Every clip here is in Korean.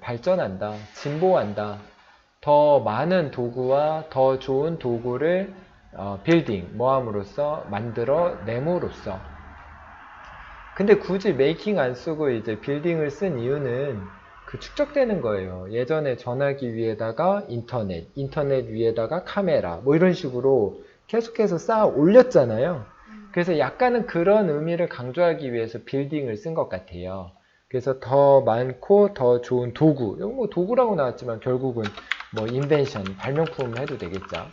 발전한다, 진보한다. 더 많은 도구와 더 좋은 도구를 어, 빌딩, 모함으로써 만들어 내므로써. 근데 굳이 메이킹 안 쓰고 이제 빌딩을 쓴 이유는 그 축적되는 거예요. 예전에 전화기 위에다가 인터넷, 인터넷 위에다가 카메라, 뭐 이런 식으로 계속해서 쌓아 올렸잖아요. 그래서 약간은 그런 의미를 강조하기 위해서 빌딩을 쓴 것 같아요. 그래서 더 많고 더 좋은 도구, 뭐 도구라고 나왔지만 결국은 뭐 인벤션, 발명품 해도 되겠죠.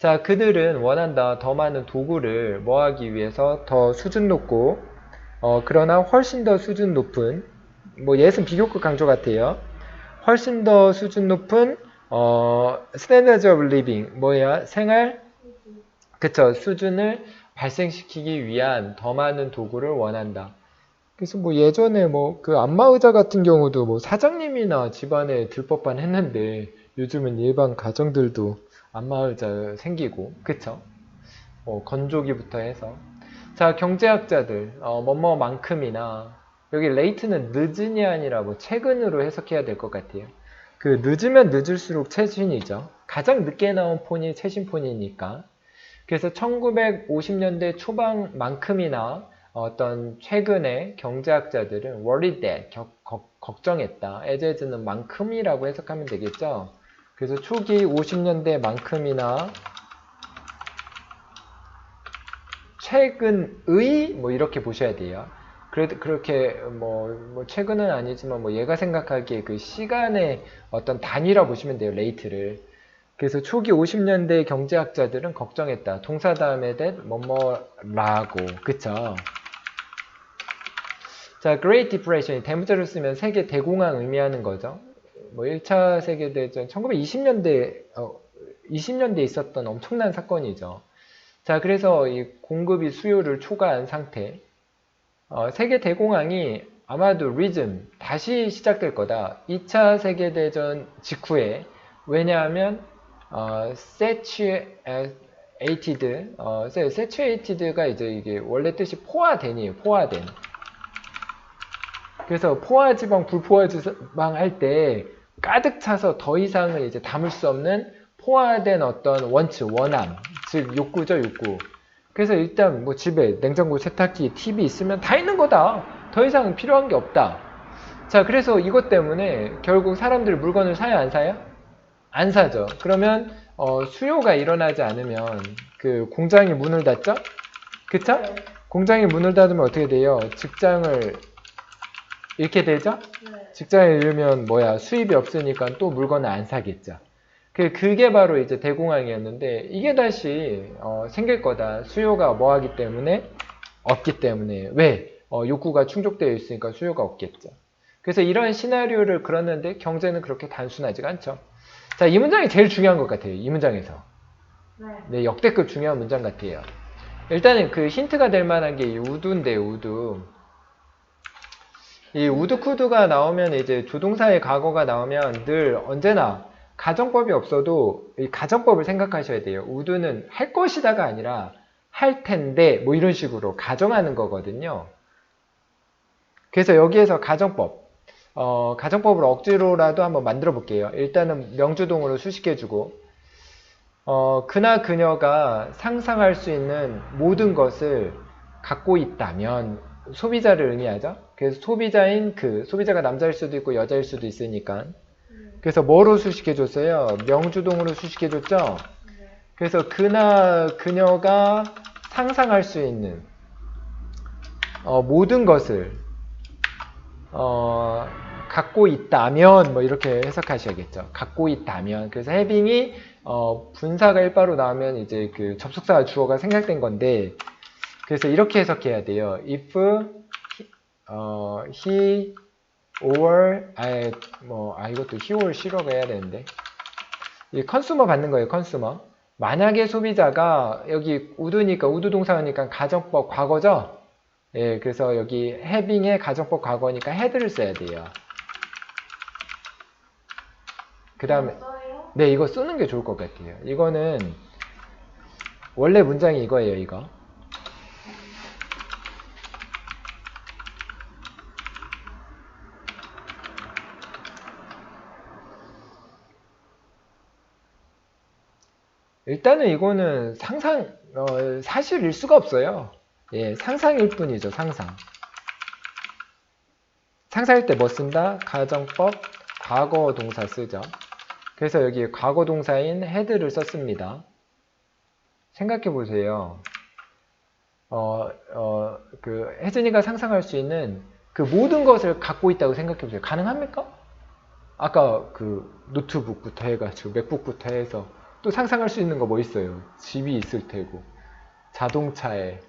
자, 그들은 원한다 더 많은 도구를 뭐 하기 위해서 더 수준 높고 어, 그러나 훨씬 더 수준 높은 뭐 예은 비교급 강조 같아요. 훨씬 더 수준 높은 어, standards of living 뭐야 생활 그쵸 수준을 발생시키기 위한 더 많은 도구를 원한다. 그래서 뭐 예전에 뭐 그 안마의자 같은 경우도 뭐 사장님이나 집안에 들 법한 했는데 요즘은 일반 가정들도 안마의자 생기고 그쵸? 뭐 건조기부터 해서 자 경제학자들 어, 뭐뭐만큼이나 여기 레이트는 늦은이 아니라 뭐 최근으로 해석해야 될 것 같아요. 그 늦으면 늦을수록 최신이죠. 가장 늦게 나온 폰이 최신 폰이니까. 그래서 1950년대 초반만큼이나 어떤 최근의 경제학자들은 worried that 겨- 거- 걱정했다. as는 만큼이라고 해석하면 되겠죠. 그래서 초기 50년대 만큼이나 최근의 뭐 이렇게 보셔야 돼요. 그래도 그렇게 뭐, 뭐 최근은 아니지만 뭐 얘가 생각하기에 그 시간의 어떤 단위라 보시면 돼요. 레이트를. 그래서 초기 50년대 경제학자들은 걱정했다. 동사 다음에 that 뭐뭐라고. 그쵸? 자, Great Depression이 대문자로 쓰면 세계 대공황 의미하는 거죠. 뭐 1차 세계 대전 1920년대 어, 20년대에 있었던 엄청난 사건이죠. 자, 그래서 이 공급이 수요를 초과한 상태. 어, 세계 대공황이 아마도 리즘 다시 시작될 거다. 2차 세계 대전 직후에 왜냐하면 어, saturated, 어, saturated가 이제 이게 원래 뜻이 포화된이에요. 포화된. 그래서 포화 지방, 불포화 지방 할 때 가득 차서 더 이상은 이제 담을 수 없는 포화된 어떤 원츠, 원함, 즉 욕구죠, 욕구. 그래서 일단 뭐 집에 냉장고, 세탁기, TV 있으면 다 있는 거다. 더 이상 필요한 게 없다. 자, 그래서 이것 때문에 결국 사람들이 물건을 사요, 안 사요? 안 사죠. 그러면 어, 수요가 일어나지 않으면 그 공장이 문을 닫죠? 그쵸? 공장이 문을 닫으면 어떻게 돼요? 직장을 잃게 되죠? 네. 직장에 잃으면 뭐야 수입이 없으니까 또 물건을 안 사겠죠. 그 그게 바로 이제 대공황이었는데 이게 다시 어, 생길 거다. 수요가 뭐하기 때문에 없기 때문에 왜 어, 욕구가 충족되어 있으니까 수요가 없겠죠. 그래서 이런 시나리오를 그렸는데 경제는 그렇게 단순하지가 않죠. 자, 이 문장이 제일 중요한 것 같아요. 이 문장에서. 네. 네, 역대급 중요한 문장 같아요. 일단은 그 힌트가 될 만한 게 이 우두인데 우두. 이 우드쿠드가 나오면 이제 조동사의 과거가 나오면 늘 언제나 가정법이 없어도 이 가정법을 생각하셔야 돼요. 우드는 할 것이다가 아니라 할 텐데 뭐 이런 식으로 가정하는 거거든요. 그래서 여기에서 가정법, 어, 가정법을 억지로라도 한번 만들어 볼게요. 일단은 명주동으로 수식해 주고, 어, 그나 그녀가 상상할 수 있는 모든 것을 갖고 있다면 소비자를 의미하죠. 그래서 소비자인 그 소비자가 남자일 수도 있고 여자일 수도 있으니까. 음, 그래서 뭐로 수식해 줬어요? 명주동으로 수식해 줬죠. 네. 그래서 그나 그녀가 상상할 수 있는 어, 모든 것을 어, 갖고 있다면 뭐 이렇게 해석하셔야겠죠. 갖고 있다면 그래서 해빙이 어, 분사가 일바로 나오면 이제 그 접속사와 주어가 생략된 건데 그래서 이렇게 해석해야 돼요. if he, 어, he or 아, 뭐, 아 이것도 he or she라고 해야 되는데 이 컨슈머 받는 거예요. 컨슈머. 만약에 소비자가 여기 우드니까 우드 동사니까 가정법 과거죠. 예, 그래서 여기 having의 가정법 과거니까 had를 써야 돼요. 그 다음에? 네, 이거 쓰는 게 좋을 것 같아요. 이거는 원래 문장이 이거예요, 이거. 일단은 이거는 상상, 어, 사실일 수가 없어요. 예, 상상일 뿐이죠, 상상. 상상일 때 뭐 쓴다? 가정법, 과거 동사 쓰죠. 그래서 여기 과거 동사인 헤드를 썼습니다. 생각해 보세요. 어, 어, 그, 혜진이가 상상할 수 있는 그 모든 것을 갖고 있다고 생각해 보세요. 가능합니까? 아까 그 노트북부터 해가지고 맥북부터 해서 또 상상할 수 있는 거 뭐 있어요? 집이 있을 테고, 자동차에,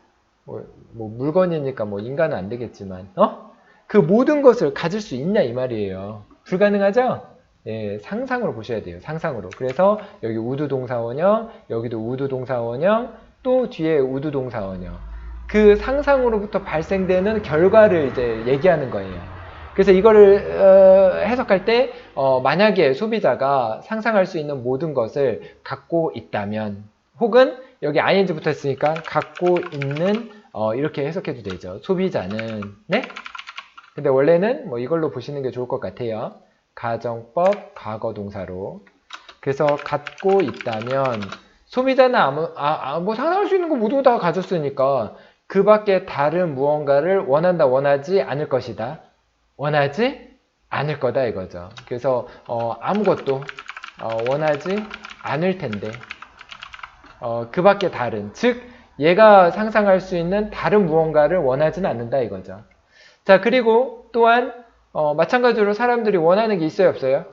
뭐, 뭐 물건이니까 뭐 인간은 안 되겠지만, 어? 그 모든 것을 가질 수 있냐 이 말이에요. 불가능하죠? 예, 상상으로 보셔야 돼요. 상상으로. 그래서 여기 우드 동사 원형, 여기도 우드 동사 원형, 또 뒤에 우드 동사 원형. 그 상상으로부터 발생되는 결과를 이제 얘기하는 거예요. 그래서 이거를 어, 해석할 때 어, 만약에 소비자가 상상할 수 있는 모든 것을 갖고 있다면 혹은 여기 ing 붙었으니까 갖고 있는 어, 이렇게 해석해도 되죠. 소비자는 네? 근데 원래는 뭐 이걸로 보시는 게 좋을 것 같아요. 가정법 과거 동사로. 그래서 갖고 있다면 소비자는 아무 아, 아, 뭐 상상할 수 있는 거 모두 다 가졌으니까 그 밖에 다른 무언가를 원한다 원하지 않을 것이다. 원하지 않을 거다 이거죠. 그래서 어, 아무것도 어, 원하지 않을 텐데 어, 그 밖에 다른 즉 얘가 상상할 수 있는 다른 무언가를 원하지는 않는다 이거죠. 자 그리고 또한 어, 마찬가지로 사람들이 원하는 게 있어요 없어요?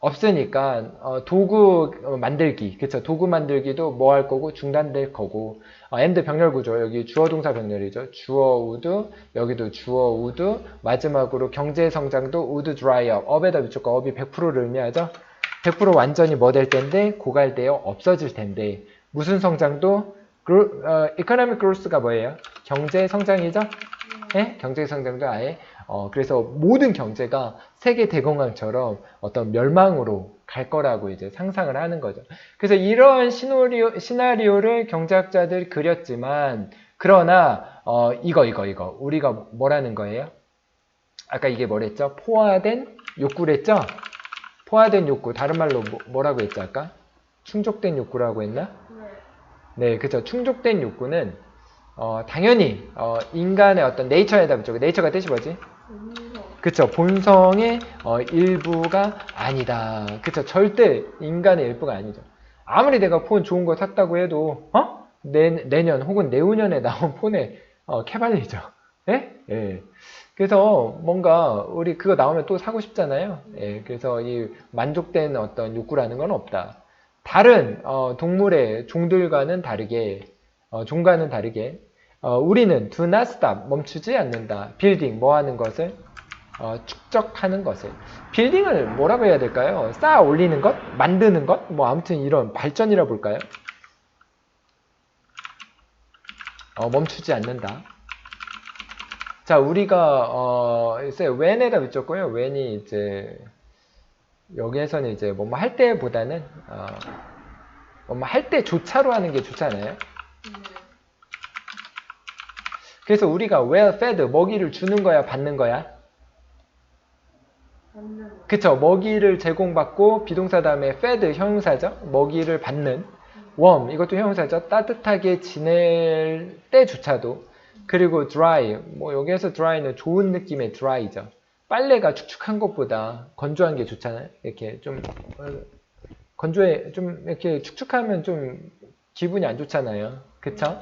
없으니까 어, 도구 어, 만들기. 그쵸? 도구 만들기도 뭐 할 거고 중단될 거고. 어, 엔드 병렬 구조. 여기 주어 동사 병렬이죠. 주어 우드 여기도 주어 우드 마지막으로 경제 성장도 우드 드라이업 업에다 붙였고 업이 100%를 의미하죠? 100% 완전히 뭐 될 텐데? 고갈되어 없어질 텐데. 무슨 성장도 그로, 어, economic growth가 뭐예요? 경제 성장이죠? 예? 경제 성장도 아예 어, 그래서 모든 경제가 세계 대공황처럼 어떤 멸망으로 갈 거라고 이제 상상을 하는 거죠. 그래서 이런 시나리오, 시나리오를 경제학자들 그렸지만, 그러나, 어, 이거, 이거, 이거. 우리가 뭐라는 거예요? 아까 이게 뭐랬죠? 포화된 욕구랬죠? 포화된 욕구. 다른 말로 뭐, 라고 했죠, 아까? 충족된 욕구라고 했나? 네, 그죠. 충족된 욕구는, 어, 당연히, 어, 인간의 어떤 네이처에다 붙죠. 네이처가 뜻이 뭐지? 그쵸 본성의 어, 일부가 아니다 그쵸 절대 인간의 일부가 아니죠 아무리 내가 폰 좋은 거 샀다고 해도 어? 내, 내년 혹은 내후년에 나온 폰에 어, 캐발리죠 예? 예. 그래서 뭔가 우리 그거 나오면 또 사고 싶잖아요 예. 그래서 이 만족된 어떤 욕구라는 건 없다 다른 어, 동물의 종들과는 다르게 어, 종과는 다르게 어, 우리는 do not stop 멈추지 않는다 빌딩 뭐 하는 것을 어, 축적하는 것을 빌딩을 뭐라고 해야 될까요? 쌓아 올리는 것? 만드는 것? 뭐 아무튼 이런 발전이라 볼까요? 어, 멈추지 않는다. 자, 우리가 어, 글쎄 when에다 붙였고요. when이 이제 여기에서는 이제 뭐뭐 할 때보다는 어, 뭐뭐 할 때조차로 하는 게 좋잖아요. 그래서 우리가 well fed 먹이를 주는 거야, 받는 거야? 그쵸. 먹이를 제공받고 비동사 다음에 fed 형용사죠. 먹이를 받는 warm 이것도 형용사죠. 따뜻하게 지낼 때조차도 그리고 dry 뭐 여기에서 dry는 좋은 느낌의 dry죠. 빨래가 축축한 것보다 건조한 게 좋잖아요. 이렇게 좀 어, 건조해 좀 이렇게 축축하면 좀 기분이 안 좋잖아요. 그쵸?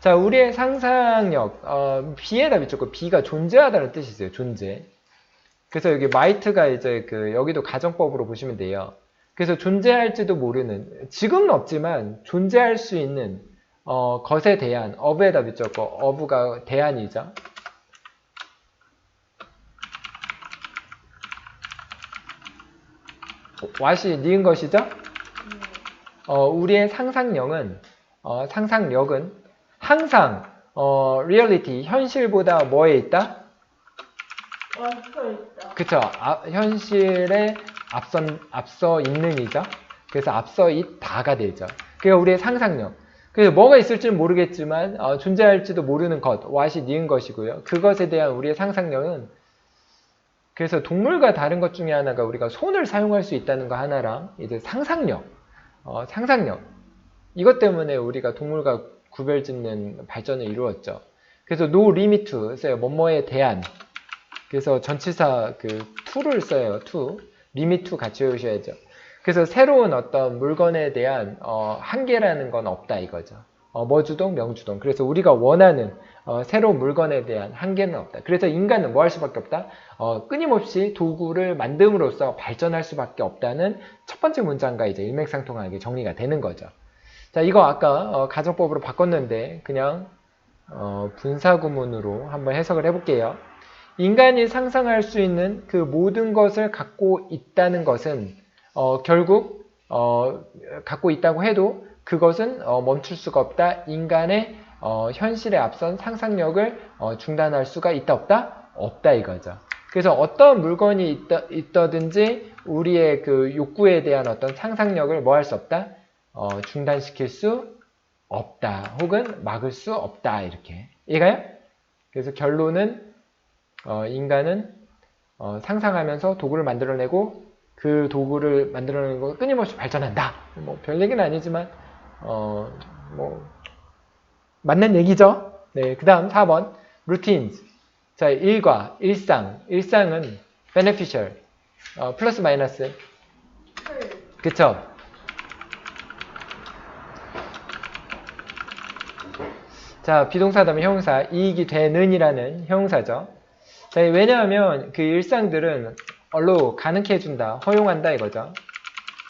자, 우리의 상상력 어, B에다 비쳤고 B가 존재하다는 뜻이 있어요. 존재. 그래서 여기 might가 이제 그 여기도 가정법으로 보시면 돼요. 그래서 존재할지도 모르는 지금은 없지만 존재할 수 있는 어, 것에 대한 of에다 붙였고 of가 대안이죠. what이 니은 것이죠. 어, 우리의 상상력은 어, 상상력은 항상 어, reality 현실보다 뭐에 있다? 앞서 있다. 그쵸. 아, 현실에 앞선, 앞서 있는이죠. 그래서 앞서 있다가 되죠. 그게 우리의 상상력. 그래서 뭐가 있을지는 모르겠지만, 어, 존재할지도 모르는 것, what이 니은 것이고요. 그것에 대한 우리의 상상력은, 그래서 동물과 다른 것 중에 하나가 우리가 손을 사용할 수 있다는 거 하나랑, 이제 상상력, 어, 상상력. 이것 때문에 우리가 동물과 구별짓는 발전을 이루었죠. 그래서 no limit 써요. 뭐뭐에 대한. 그래서 전치사 그 to를 써요. to. limit to 같이 외우셔야죠. 그래서 새로운 어떤 물건에 대한 어, 한계라는 건 없다 이거죠. 어, 뭐주동, 명주동. 그래서 우리가 원하는 어, 새로운 물건에 대한 한계는 없다. 그래서 인간은 뭐 할 수밖에 없다? 어, 끊임없이 도구를 만듦으로써 발전할 수밖에 없다는 첫 번째 문장과 이제 일맥상통하게 정리가 되는 거죠. 자, 이거 아까 어, 가정법으로 바꿨는데 그냥 어, 분사구문으로 한번 해석을 해볼게요. 인간이 상상할 수 있는 그 모든 것을 갖고 있다는 것은 어, 결국 어, 갖고 있다고 해도 그것은 어, 멈출 수가 없다. 인간의 어, 현실에 앞선 상상력을 어, 중단할 수가 있다 없다? 없다 이거죠. 그래서 어떤 물건이 있다, 있더든지 우리의 그 욕구에 대한 어떤 상상력을 뭐 할 수 없다? 어, 중단시킬 수 없다. 혹은 막을 수 없다. 이렇게. 이해가요? 그래서 결론은 어, 인간은 어, 상상하면서 도구를 만들어내고 그 도구를 만들어내고 끊임없이 발전한다. 뭐 별 얘기는 아니지만 어, 뭐 맞는 얘기죠. 네, 그 다음 4번 routines. 자, 일과 일상. 일상은 beneficial. 어, 플러스 마이너스. 풀. 그쵸? 자, 비동사 다음에 형용사, 이익이 되는 이라는 형용사죠. 자, 왜냐하면 그 일상들은 얼로 가능케 해준다, 허용한다 이거죠.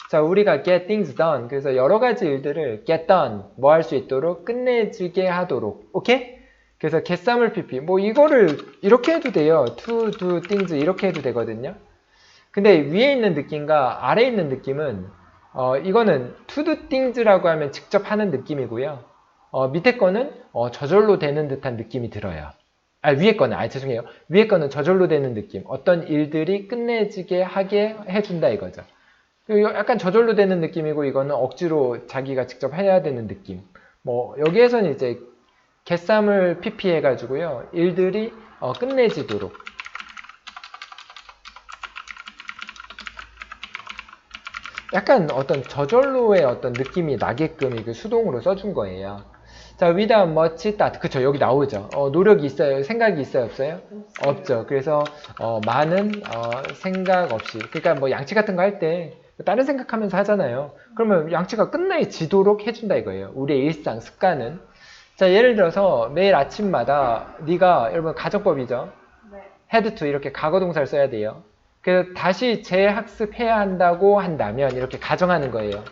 자, 우리가 get things done. 그래서 여러 가지 일들을 get done, 뭐 할 수 있도록 끝내지게 하도록. 오케이? 그래서 get삼을 pp. 뭐 이거를 이렇게 해도 돼요. to do things 이렇게 해도 되거든요. 근데 위에 있는 느낌과 아래에 있는 느낌은 어, 이거는 to do things라고 하면 직접 하는 느낌이고요. 어, 밑에 거는 어, 저절로 되는 듯한 느낌이 들어요. 아, 위에 거는, 아, 죄송해요. 위에 거는 저절로 되는 느낌. 어떤 일들이 끝내지게 하게 해준다 이거죠. 이거 약간 저절로 되는 느낌이고, 이거는 억지로 자기가 직접 해야 되는 느낌. 뭐, 여기에서는 이제 개쌈을 PP 해가지고요. 일들이 어, 끝내지도록. 약간 어떤 저절로의 어떤 느낌이 나게끔 이게 수동으로 써준 거예요. 자, without much thought. 그쵸, 여기 나오죠. 어, 노력이 있어요? 생각이 있어요? 없어요? 없죠. 그래서, 어, 많은, 어, 생각 없이. 그러니까 뭐 양치 같은 거 할 때, 다른 생각하면서 하잖아요. 그러면 양치가 끝내지도록 해준다 이거예요. 우리의 일상, 습관은. 자, 예를 들어서 매일 아침마다 네가, 여러분 가정법이죠. 네. head to 이렇게 과거 동사를 써야 돼요. 그래서 다시 재학습해야 한다고 한다면 이렇게 가정하는 거예요.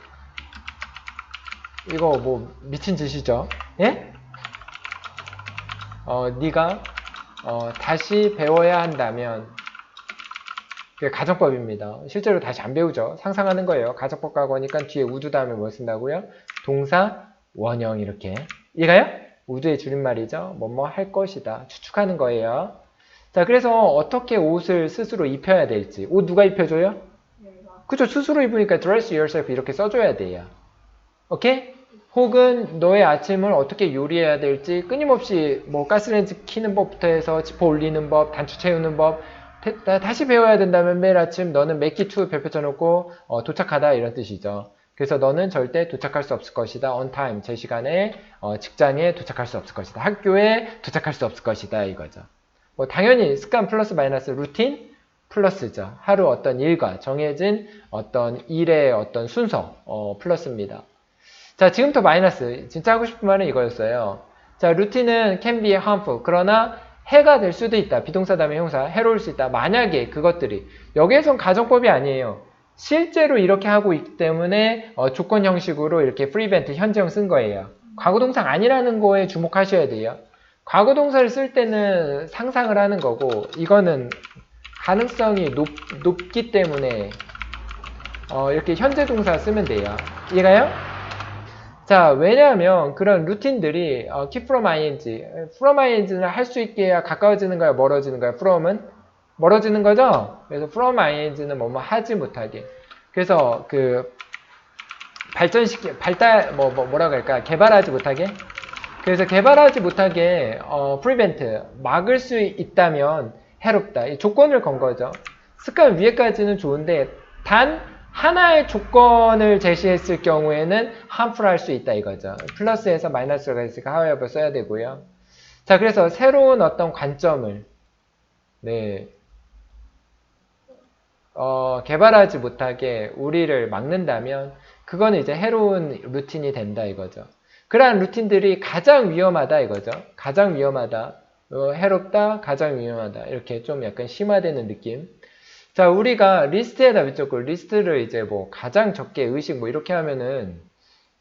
이거 뭐 미친 짓이죠? 예? 어, 네가 어, 다시 배워야 한다면 그게 가정법입니다. 실제로 다시 안 배우죠. 상상하는 거예요. 가정법 과거니까 뒤에 우드 다음에 뭐 쓴다고요? 동사 원형 이렇게 이해가요? 우드의 줄임말이죠. 뭐뭐 할 것이다. 추측하는 거예요. 자, 그래서 어떻게 옷을 스스로 입혀야 될지. 옷 누가 입혀줘요? 그죠? 스스로 입으니까 dress yourself 이렇게 써줘야 돼요. 오케이? 혹은 너의 아침을 어떻게 요리해야 될지 끊임없이 뭐 가스레인지 키는 법부터 해서 지퍼 올리는 법, 단추 채우는 법 다시 배워야 된다면 매일 아침 너는 make it to 별표 쳐놓고 어, 도착하다 이런 뜻이죠. 그래서 너는 절대 도착할 수 없을 것이다. on time 제 시간에 어, 직장에 도착할 수 없을 것이다. 학교에 도착할 수 없을 것이다 이거죠. 뭐 당연히 습관 플러스 마이너스 루틴 플러스죠. 하루 어떤 일과 정해진 어떤 일의 어떤 순서 어, 플러스입니다. 자, 지금부터 마이너스. 진짜 하고 싶은 말은 이거였어요. 자, 루틴은 can be harmful. 그러나 해가 될 수도 있다. 비동사 다음에 형사. 해로울 수 있다. 만약에 그것들이. 여기에선 가정법이 아니에요. 실제로 이렇게 하고 있기 때문에 어, 조건 형식으로 이렇게 프리벤트 현재형 쓴 거예요. 과거동사 아니라는 거에 주목하셔야 돼요. 과거 동사를 쓸 때는 상상을 하는 거고 이거는 가능성이 높, 높기 때문에 어, 이렇게 현재 동사 쓰면 돼요. 이해가요? 자, 왜냐하면 그런 루틴들이 어, keep from ing, from ing는 할 수 있게 해야 가까워지는 거야, 멀어지는 거야. from은 멀어지는 거죠. 그래서 from ing는 뭐뭐 하지 못하게. 그래서 그 발전시키 발달 뭐, 뭐 뭐라 그럴까 개발하지 못하게. 그래서 개발하지 못하게 어, prevent 막을 수 있다면 해롭다. 이 조건을 건 거죠. 습관 위에까지는 좋은데 단 하나의 조건을 제시했을 경우에는 harmful 할수 있다 이거죠. 플러스에서 마이너스가 있으니까 however 써야 되고요. 자, 그래서 새로운 어떤 관점을 네, 어, 개발하지 못하게 우리를 막는다면 그거는 이제 해로운 루틴이 된다 이거죠. 그러한 루틴들이 가장 위험하다 이거죠. 가장 위험하다. 어, 해롭다, 가장 위험하다. 이렇게 좀 약간 심화되는 느낌. 자, 우리가 리스트에다 위쪽을 리스트를 이제 뭐 가장 적게 의식 뭐 이렇게 하면은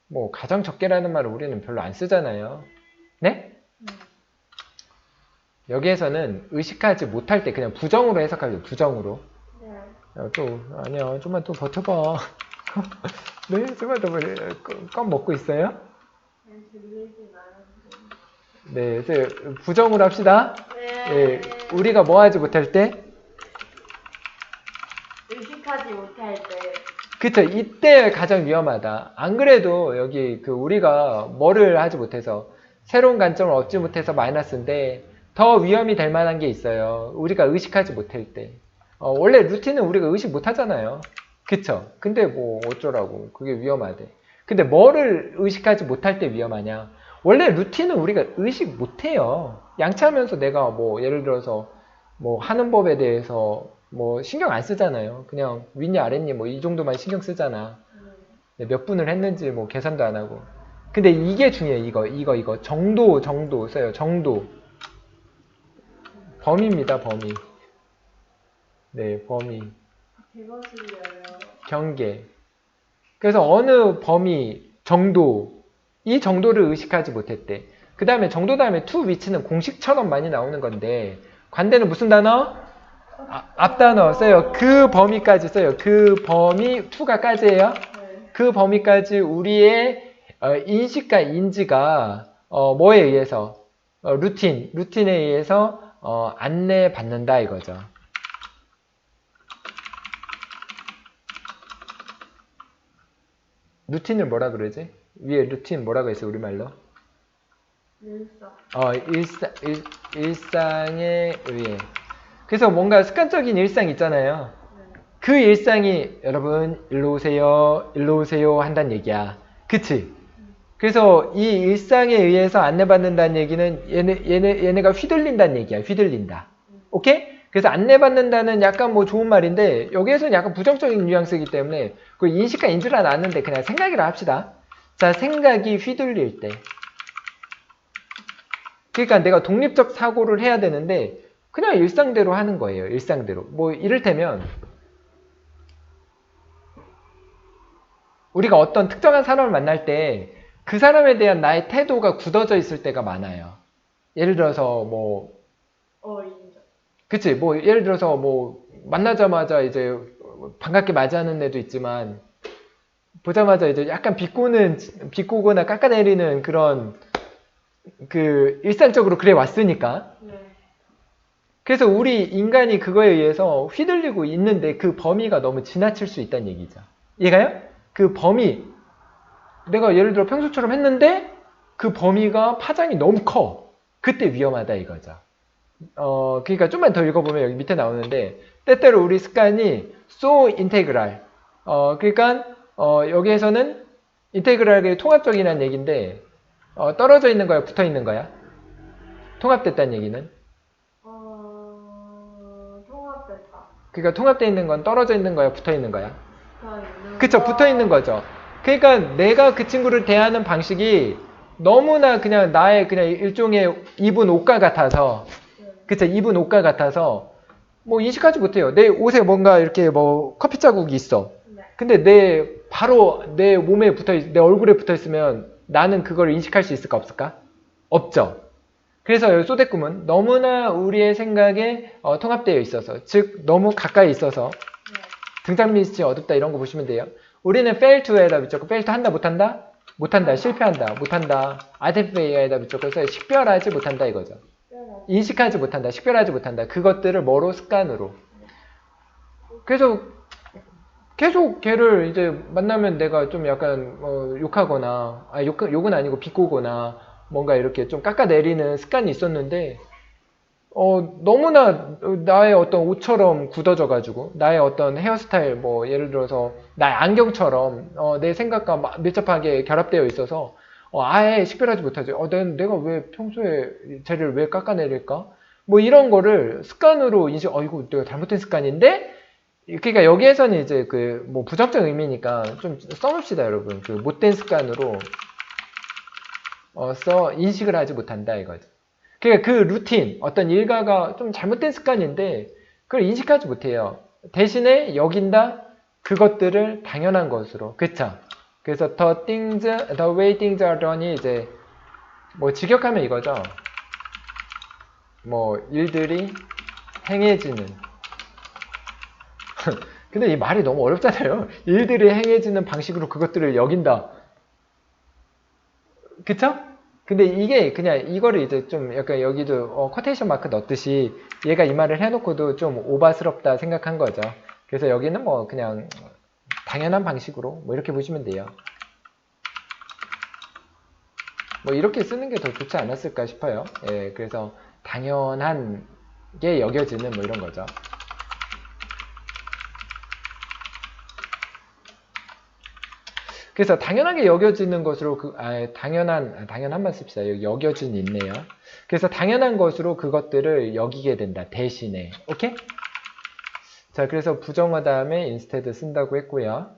뭐 가장 적게라는 말을 우리는 별로 안 쓰잖아요. 네? 음. 여기에서는 의식하지 못할 때 그냥 부정으로 해석하죠. 부정으로. 네. 야, 또 아니야. 좀만 또 버텨봐. 네, 좀만 더 버텨. 껌- 껌 먹고 있어요? 네. 네, 그래서 부정으로 합시다. 네. 예, 우리가 뭐 하지 못할 때? 의식하지 못할 때. 그쵸, 이때 가장 위험하다. 안 그래도 여기 그 우리가 뭐를 하지 못해서 새로운 관점을 얻지 못해서 마이너스인데 더 위험이 될 만한 게 있어요. 우리가 의식하지 못할 때. 어, 원래 루틴은 우리가 의식 못 하잖아요. 그쵸? 근데 뭐 어쩌라고. 그게 위험하대. 근데 뭐를 의식하지 못할 때 위험하냐? 원래 루틴은 우리가 의식 못 해요. 양치하면서 내가 뭐 예를 들어서 뭐 하는 법에 대해서 뭐 신경 안 쓰잖아요. 그냥 윗니 아랫니 뭐 이 정도만 신경 쓰잖아. 음. 네, 몇 분을 했는지 뭐 계산도 안 하고. 근데 이게 중요해. 이거 이거 이거 정도 정도 써요. 정도. 범위입니다. 범위. 네, 범위. 그것을요. 경계. 그래서 어느 범위, 정도, 이 정도를 의식하지 못했대. 그 다음에 정도 다음에 to 위치는 공식처럼 많이 나오는 건데, 관대는 무슨 단어? 아, 앞단어 써요. 그 범위까지 써요. 그 범위, to가 까지예요. 네. 그 범위까지 우리의 어, 인식과 인지가 어, 뭐에 의해서 어, 루틴, 루틴에 의해서 어, 안내받는다 이거죠. 루틴을 뭐라 그러지? 위에 루틴 뭐라고 했어 우리말로? 일상. 어, 일상, 일, 일상에 의해. 그래서 뭔가 습관적인 일상 있잖아요. 네. 그 일상이 여러분 일로 오세요, 일로 오세요 한다는 얘기야. 그치? 그래서 이 일상에 의해서 안내받는다는 얘기는 얘네, 얘네, 얘네가 휘둘린다는 얘기야. 휘둘린다. 오케이? 그래서 안내받는다는 약간 뭐 좋은 말인데 여기에서는 약간 부정적인 뉘앙스이기 때문에 그 인식과 인지라 나왔는데 그냥 생각이라 합시다. 자, 생각이 휘둘릴 때. 그러니까 내가 독립적 사고를 해야 되는데 그냥 일상대로 하는 거예요. 일상대로. 뭐 이를테면 우리가 어떤 특정한 사람을 만날 때 그 사람에 대한 나의 태도가 굳어져 있을 때가 많아요. 예를 들어서 뭐 어, 인정. 그치 뭐 예를 들어서 뭐 만나자마자 이제 반갑게 맞이하는 애도 있지만 보자마자 이제 약간 비꼬는 비꼬거나 깎아내리는 그런 그 일상적으로 그래 왔으니까 네. 그래서 우리 인간이 그거에 의해서 휘둘리고 있는데 그 범위가 너무 지나칠 수 있다는 얘기죠. 이해가요? 그 범위 내가 예를 들어 평소처럼 했는데 그 범위가 파장이 너무 커. 그때 위험하다 이거죠. 어, 그러니까 좀만 더 읽어보면 여기 밑에 나오는데 때때로 우리 습관이 so integral. 어, 그러니까 어, 여기에서는 integral이 통합적이라는 얘기인데 어, 떨어져 있는 거야, 붙어 있는 거야? 통합됐다는 얘기는 어, 통합됐다. 그러니까 통합되어 있는 건 떨어져 있는 거야, 붙어 있는 거야? 붙어 있는. 그쵸, 거. 붙어 있는 거죠. 그러니까 내가 그 친구를 대하는 방식이 너무나 그냥 나의 그냥 일종의 입은 옷과 같아서, 네. 그쵸, 입은 옷과 같아서, 뭐 인식하지 못해요. 내 옷에 뭔가 이렇게 뭐 커피 자국이 있어. 네. 근데 내, 바로 내 몸에 붙어 있, 내 얼굴에 붙어 있으면 나는 그걸 인식할 수 있을까, 없을까? 없죠. 그래서 소대꿈은 너무나 우리의 생각에 어, 통합되어 있어서, 즉, 너무 가까이 있어서, 네. 등장 리스트 어둡다 이런 거 보시면 돼요. 우리는 fail to에다 붙였고 fail to 한다 못한다? 못한다 실패한다 못한다 identify에다 붙였고 그래서 식별하지 못한다 이거죠. 인식하지 못한다 식별하지 못한다 그것들을 뭐로 습관으로. 그래서 계속 걔를 이제 만나면 내가 좀 약간 어, 욕하거나 아 욕, 욕은 아니고 비꼬거나 뭔가 이렇게 좀 깎아내리는 습관이 있었는데 어, 너무나 나의 어떤 옷처럼 굳어져가지고, 나의 어떤 헤어스타일, 뭐, 예를 들어서, 나의 안경처럼, 어, 내 생각과 막 밀접하게 결합되어 있어서, 어, 아예 식별하지 못하지. 어, 내, 내가 왜 평소에 쟤를 왜 깎아내릴까? 뭐 이런 거를 습관으로 인식, 어, 이거 내가 잘못된 습관인데? 그러니까 여기에서는 이제 그, 뭐 부정적 의미니까 좀 써놓읍시다, 여러분. 그 못된 습관으로, 어, 써, 인식을 하지 못한다, 이거죠. 그러니까 그 루틴, 어떤 일가가 좀 잘못된 습관인데, 그걸 인식하지 못해요. 대신에 여긴다? 그것들을 당연한 것으로. 그쵸? 그래서 the things, the way things are done이 이제, 뭐 직역하면 이거죠. 뭐, 일들이 행해지는. 근데 이 말이 너무 어렵잖아요. 일들이 행해지는 방식으로 그것들을 여긴다. 그쵸? 근데 이게 그냥 이거를 이제 좀 약간 여기도 어, 쿼테이션 마크 넣듯이 얘가 이 말을 해놓고도 좀 오바스럽다 생각한 거죠. 그래서 여기는 뭐 그냥 당연한 방식으로 뭐 이렇게 보시면 돼요. 뭐 이렇게 쓰는 게 더 좋지 않았을까 싶어요. 예, 그래서 당연한 게 여겨지는 뭐 이런 거죠. 그래서 당연하게 여겨지는 것으로 그, 아, 당연한, 아, 당연한만 씁시다. 여겨진 있네요. 그래서 당연한 것으로 그것들을 여기게 된다. 대신에. 오케이? 자, 그래서 부정어 다음에 instead 쓴다고 했고요.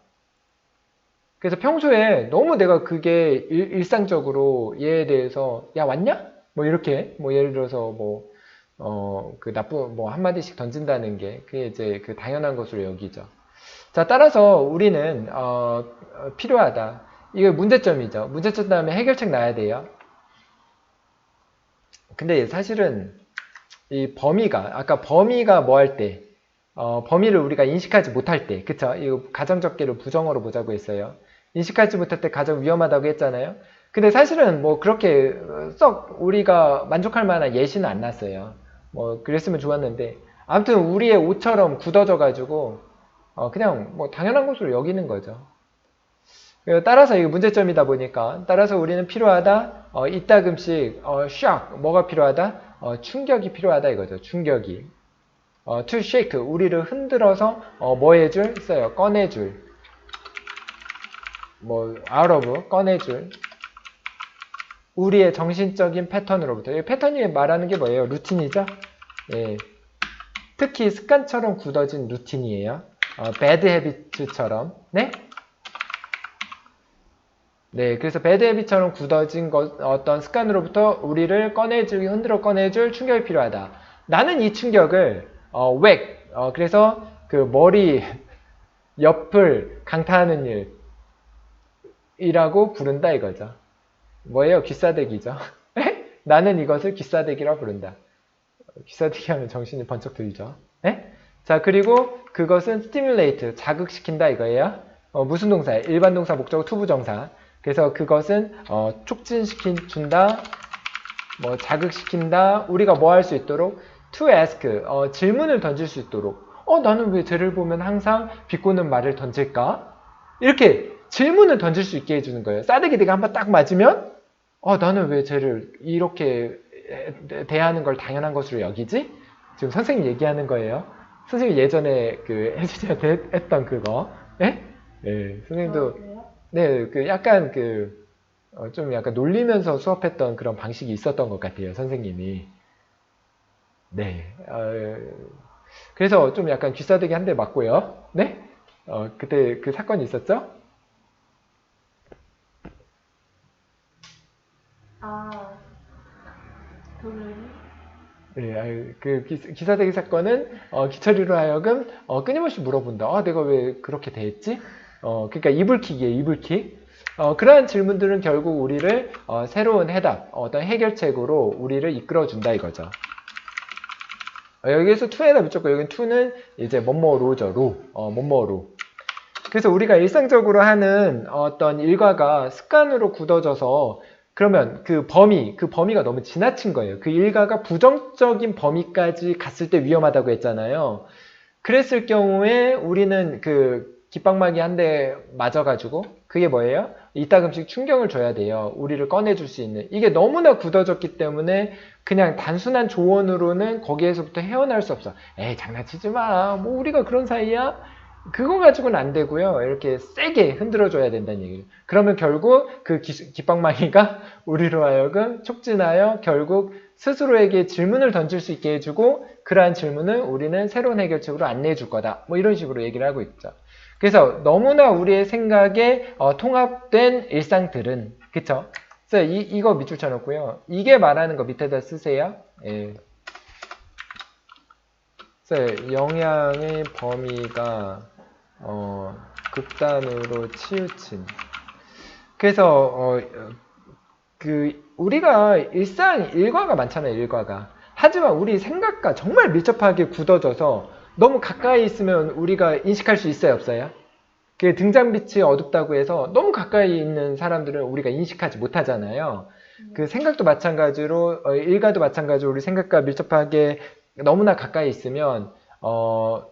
그래서 평소에 너무 내가 그게 일, 상적으로 얘에 대해서 야 왔냐? 뭐 이렇게 뭐 예를 들어서 뭐 어 그 나쁜 뭐 한마디씩 던진다는 게 그게 이제 그 당연한 것으로 여기죠. 자 따라서 우리는 어, 어, 필요하다. 이게 문제점이죠. 문제점 다음에 해결책 나야 돼요. 근데 사실은 이 범위가 아까 범위가 뭐 할 때, 어, 범위를 우리가 인식하지 못할 때, 그쵸? 이거 가정적계를 부정어로 보자고 했어요. 인식하지 못할 때 가장 위험하다고 했잖아요. 근데 사실은 뭐 그렇게 썩 우리가 만족할 만한 예시는 안 났어요. 뭐 그랬으면 좋았는데 아무튼 우리의 옷처럼 굳어져 가지고 어, 그냥 뭐 당연한 것으로 여기는 거죠. 따라서 이게 문제점이다 보니까 따라서 우리는 필요하다 어, 이따금씩 어, shock 뭐가 필요하다 어, 충격이 필요하다 이거죠 충격이 어, to shake 우리를 흔들어서 어, 뭐 해줄? 써요. 꺼내줄. 뭐 out of 꺼내줄. 우리의 정신적인 패턴으로부터. 이 패턴이 말하는 게 뭐예요? 루틴이죠? 예. 특히 습관처럼 굳어진 루틴이에요. 어, bad habit처럼. 네? 네, 그래서 배드 헤비처럼 굳어진 것, 어떤 습관으로부터 우리를 꺼내주기, 흔들어 꺼내줄 충격이 필요하다. 나는 이 충격을, 어, whack, 어, 그래서 그 머리, 옆을 강타하는 일, 이라고 부른다 이거죠. 뭐예요? 귀싸대기죠. 나는 이것을 귀싸대기라 부른다. 귀싸대기 하면 정신이 번쩍 들죠. 네? 자, 그리고 그것은 stimulate, 자극시킨다 이거예요. 어, 무슨 동사예요? 일반 동사, 목적어, 투부정사. 그래서 그것은 어, 촉진시킨 준다, 뭐 자극시킨다. 우리가 뭐 할 수 있도록 to ask 어, 질문을 던질 수 있도록. 어 나는 왜 쟤를 보면 항상 비꼬는 말을 던질까? 이렇게 질문을 던질 수 있게 해주는 거예요. 싸대기 내가 한 번 딱 맞으면 어 나는 왜 쟤를 이렇게 대하는 걸 당연한 것으로 여기지? 지금 선생님 얘기하는 거예요. 선생님 예전에 그 혜진이한테 했던 그거. 예? 네, 선생님도 그래요? 네, 그 약간 그, 어, 좀 약간 놀리면서 수업했던 그런 방식이 있었던 것 같아요, 선생님이. 네, 어, 그래서 좀 약간 귀싸대기 한 대 맞고요. 네? 어, 그때 그 사건이 있었죠? 아, 그러면 네, 아유, 그 기, 기사대기 사건은 어, 기철이로 하여금 어, 끊임없이 물어본다. 아, 내가 왜 그렇게 대했지? 어, 그러니까 이불킥이에요, 이불킥. 어, 그러한 질문들은 결국 우리를 어, 새로운 해답, 어떤 해결책으로 우리를 이끌어준다 이거죠. 어, 여기에서 투에다 붙였고 여기는 투는 이제 뭐뭐로죠, 로, 어, 뭐뭐로. 그래서 우리가 일상적으로 하는 어떤 일과가 습관으로 굳어져서 그러면 그 범위, 그 범위가 너무 지나친 거예요. 그 일가가 부정적인 범위까지 갔을 때 위험하다고 했잖아요. 그랬을 경우에 우리는 그 깃방망이 한 대 맞아가지고 그게 뭐예요? 이따금씩 충격을 줘야 돼요. 우리를 꺼내줄 수 있는. 이게 너무나 굳어졌기 때문에 그냥 단순한 조언으로는 거기에서부터 헤어날 수 없어. 에이 장난치지 마. 뭐 우리가 그런 사이야? 그거 가지고는 안 되고요. 이렇게 세게 흔들어줘야 된다는 얘기예요. 그러면 결국 그 기- 깃방망이가 우리로 하여금 촉진하여 결국 스스로에게 질문을 던질 수 있게 해주고 그러한 질문을 우리는 새로운 해결책으로 안내해 줄 거다. 뭐 이런 식으로 얘기를 하고 있죠. 그래서 너무나 우리의 생각에 어, 통합된 일상들은 그쵸? 그래서 이, 이거 밑줄 쳐놓고요. 이게 말하는 거 밑에다 쓰세요. 예. 그래서 영향의 범위가 어, 극단으로 치우친. 그래서 어, 그 우리가 일상 일과가 많잖아요. 일과가. 하지만 우리 생각과 정말 밀접하게 굳어져서 너무 가까이 있으면 우리가 인식할 수 있어요, 없어요? 그 등잔빛이 어둡다고 해서 너무 가까이 있는 사람들은 우리가 인식하지 못하잖아요. 그 생각도 마찬가지로 어, 일가도 마찬가지로 우리 생각과 밀접하게 너무나 가까이 있으면 어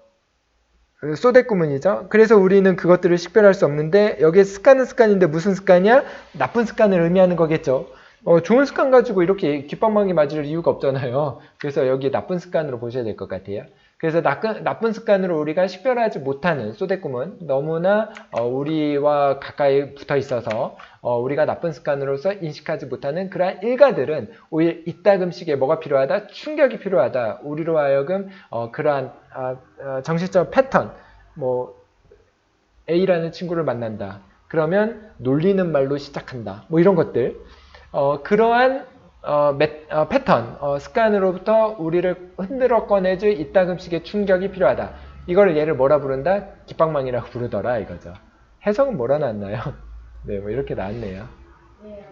쏘대꾸문이죠. 그래서 우리는 그것들을 식별할 수 없는데 여기에 습관은 습관인데 무슨 습관이야? 나쁜 습관을 의미하는 거겠죠. 어, 좋은 습관 가지고 이렇게 귓방망이 맞을 이유가 없잖아요. 그래서 여기 나쁜 습관으로 보셔야 될 것 같아요. 그래서 나쁜, 나쁜 습관으로 우리가 식별하지 못하는 쏘대꿈은 너무나 어, 우리와 가까이 붙어 있어서 어, 우리가 나쁜 습관으로서 인식하지 못하는 그러한 일가들은 오히려 이따금씩에 뭐가 필요하다? 충격이 필요하다. 우리로 하여금 어, 그러한 아, 어, 정신적 패턴, 뭐 A라는 친구를 만난다. 그러면 놀리는 말로 시작한다. 뭐 이런 것들. 어, 그러한 어, 매- 어, 패턴, 어, 습관으로부터 우리를 흔들어 꺼내줄 이따금씩의 충격이 필요하다. 이거를 얘를 뭐라 부른다? 깃방망이라고 부르더라 이거죠. 해석은 뭐라 나왔나요? 네, 뭐 이렇게 나왔네요. 네.